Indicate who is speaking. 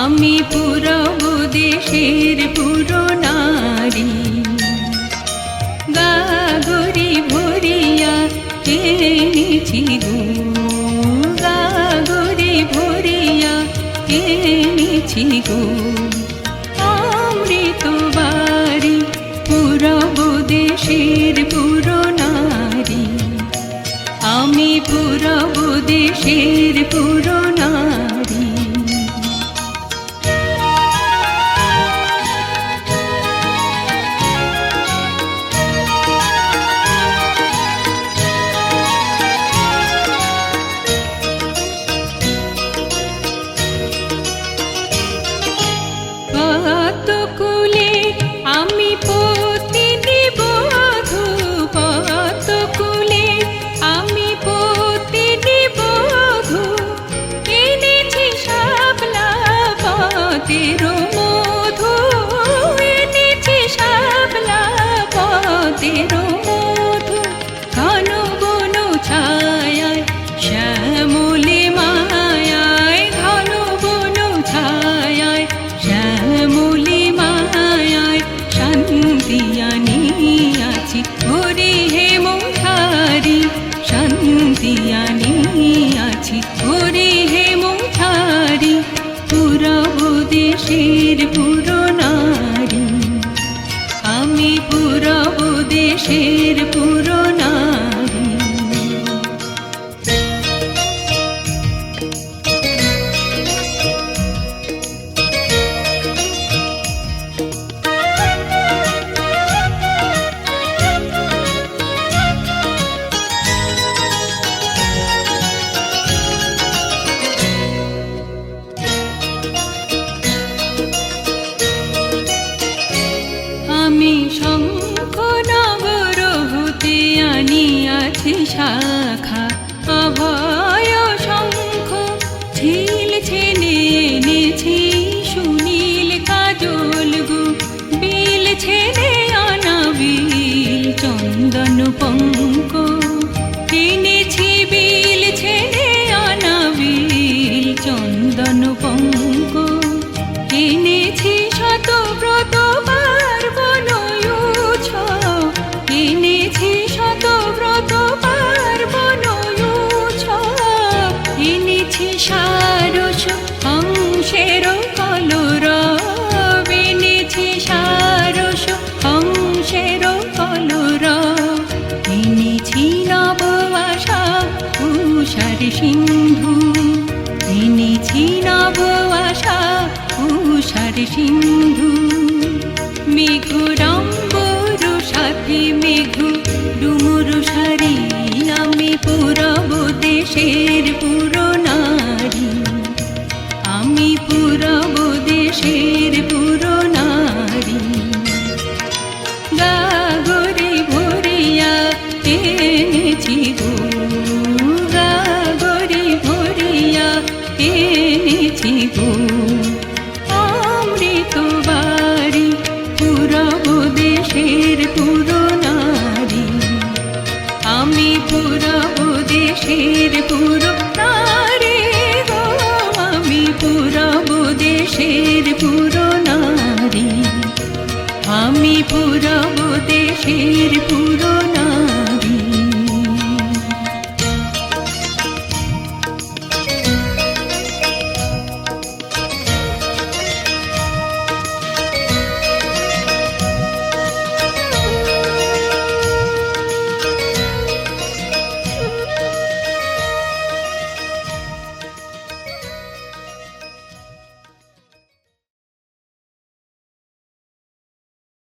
Speaker 1: আমি পুরব দেশের পুরো নারী। গাগরি ভরিয়া এনেছি গো। গাগরি ভরিয়া এনেছি গো। অমৃত বাড়ি পুরব দেশের পুরো নারী। আমি পুরব দেশের পুরো নারী। ತಿರುಮ দেশের পুরো আমি শঙ্খ নগর হতে আনিয়াছি শাখা। অভয় শঙ্খ ঝিল ছেনে এনেছি, সুনীল কাজল গো। বিল ছেনে আনাবিল চন্দন পঙ্ক। এনেছি বিল ছেনে আনাবিল চন্দন পঙ্ক। এনেছি শত সিন্ধু। এনেছি নব আশা উষার সিন্ধু। মেঘুরম্বর সাথে মেঘু, ডুমুর সারি। আমি পুরব দেশের পুরো নারী। আমি পুরব দেশের গো অমৃত বাড়ি পুরব দেশের পুরো নারী। আমি পুরব দেশের পুরো নারী আমি পুরব দেশের পুরো নারী। আমি পুরব দেশের পুরো